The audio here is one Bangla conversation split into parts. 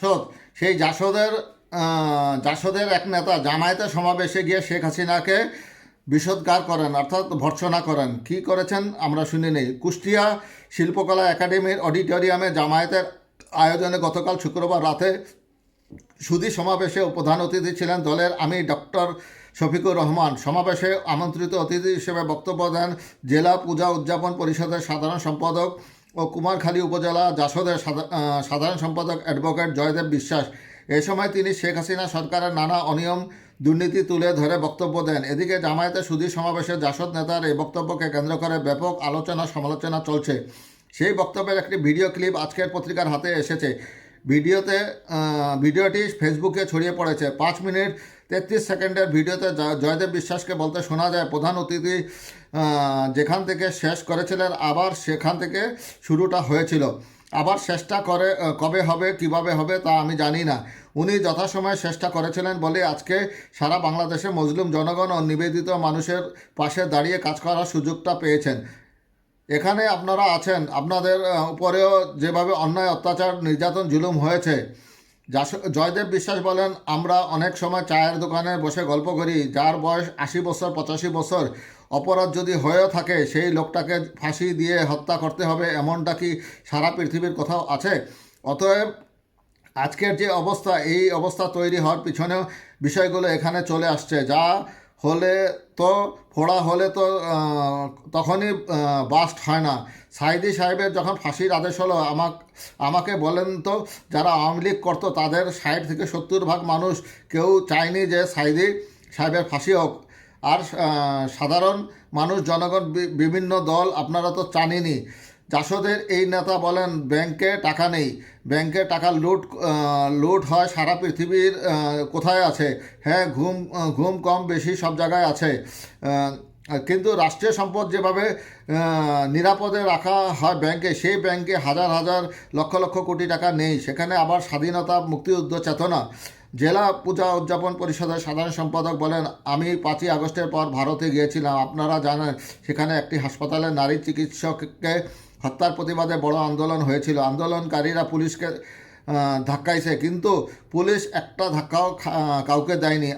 জাসদ, সেই জাসদের জাসদের এক নেতা জামায়াতের সমাবেশে গিয়ে শেখ হাসিনাকে বিষোদ্গার করেন, অর্থাৎ ভর্ৎসনা করেন। কি করেছেন আমরা শুনি নেই। কুষ্টিয়া শিল্পকলা একাডেমির অডিটোরিয়ামে জামায়াতের আয়োজনে গতকাল শুক্রবার রাতে সুধী সমাবেশে প্রধান অতিথি ছিলেন দলের আমি ডক্টর শফিকুর রহমান। সমাবেশে আমন্ত্রিত অতিথি হিসেবে বক্তব্য দেন জেলা পূজা উদযাপন পরিষদের সাধারণ সম্পাদক ও কুমারখালী উপজেলা জাসদের সাধা- সাধারণ সম্পাদক অ্যাডভোকেট জয়দেব বিশ্বাস। এ সময় তিনি শেখ হাসিনা সরকারের নানা অনিয়ম, দুর্নীতি তুলে ধরে বক্তব্য দেন। এদিকে জামায়াতের সুদীর সমাবেশে জাসদ নেতার এই বক্তব্যকে কেন্দ্র করে ব্যাপক আলোচনা সমালোচনা চলছে। সেই বক্তব্যের একটি ভিডিও ক্লিপ আজকের পত্রিকার হাতে এসেছে। ভিডিওতে ভিডিওটি ফেসবুকে ছড়িয়ে পড়েছে। পাঁচ মিনিট তেত্রিশ সেকেন্ডের ভিডিওতে জয়দেব বিশ্বাসকে বলতে শোনা যায়, প্রধান অতিথি যেখান থেকে শেষ করেছিলেন, আবার সেখান থেকে শুরুটা হয়েছিল। আবার চেষ্টা করে কবে হবে, কীভাবে হবে তা আমি জানি না। উনি যথাসময়ে চেষ্টা করেছিলেন বলে আজকে সারা বাংলাদেশে মজলুম জনগণ ও নিবেদিত মানুষের পাশে দাঁড়িয়ে কাজ করার সুযোগটা পেয়েছেন। এখানে আপনারা আছেন, আপনাদের উপরেও যেভাবে অন্যায়, অত্যাচার, নির্যাতন, জুলুম হয়েছে জয়দেব বিশ্বাস বলেন, আমরা অনেক সময় চায়ের দোকানে বসে গল্প করি, যার বয়স আশি বছর, পঁচাশি বছর, অপরাধ যদি হয়েও থাকে, সেই লোকটাকে ফাঁসি দিয়ে হত্যা করতে হবে, এমনটা কি সারা পৃথিবীর কোথাও আছে? অতএব, আজকের যে অবস্থা, এই অবস্থা তৈরি হওয়ার পিছনেও বিষয়গুলো এখানে চলে আসছে, যা হলে তো, ফোড়া হলে তো তখনই বাস্ট হয় না। সাইদি সাহেবের যখন ফাঁসির আদেশ হলো, আমাক, আমাকে বলেন তো, যারা আওয়ামী লীগ করতো, তাদের ষাট থেকে সত্তর ভাগ মানুষ, কেউ চায়নি যে সাইদি সাহেবের ফাঁসি হোক। আর সাধারণ মানুষ, জনগণ বিভিন্ন দল, আপনারা তো জানেনই। জাসদের এই নেতা বলেন, ব্যাংকে টাকা নেই। ব্যাংকে টাকা লুট লুট হয় সারা পৃথিবীর কোথায় আছে? হ্যাঁ ঘুম ঘুম কম বেশি সব জায়গায় আছে। কিন্তু রাষ্ট্রীয় সম্পদ যেভাবে নিরাপদে রাখা হয় ব্যাংকে, সেই ব্যাংকে হাজার হাজার, লক্ষ লক্ষ কোটি টাকা নেই। সেখানে আবার স্বাধীনতা মুক্তিযুদ্ধ চেতনা। জেলা পূজা উদযাপন পরিষদের সাধারণ সম্পাদক বলেন, আমি পাঁচই আগস্টের পর ভারতে গিয়েছিলাম। আপনারা জানেন, সেখানে একটি হাসপাতালে নারী চিকিৎসককে হত্যার প্রতিবাদে বড় আন্দোলন হয়েছিল। আন্দোলনকারীরা পুলিশকে ধাক্কাইছে, কিন্তু পুলিশ একটা ধাক্কাও কাউকে দেয়নি।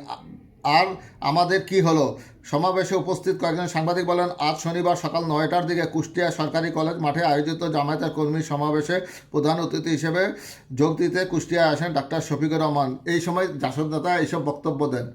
আর আমাদের কি হলো? সমাবেশে উপস্থিত কয়েকজন সাংবাদিক বলেন, আজ শনিবার সকাল নয়টার দিকে কুষ্টিয়া সরকারি কলেজ মাঠে আয়োজিত জামায়াতের কর্মী সমাবেশে প্রধান অতিথি হিসেবে যোগ দিতে কুষ্টিয়ায় আসেন ডাক্তার শফিকুর রহমান। এই সময় জাসদ নেতা এইসব বক্তব্য দেন।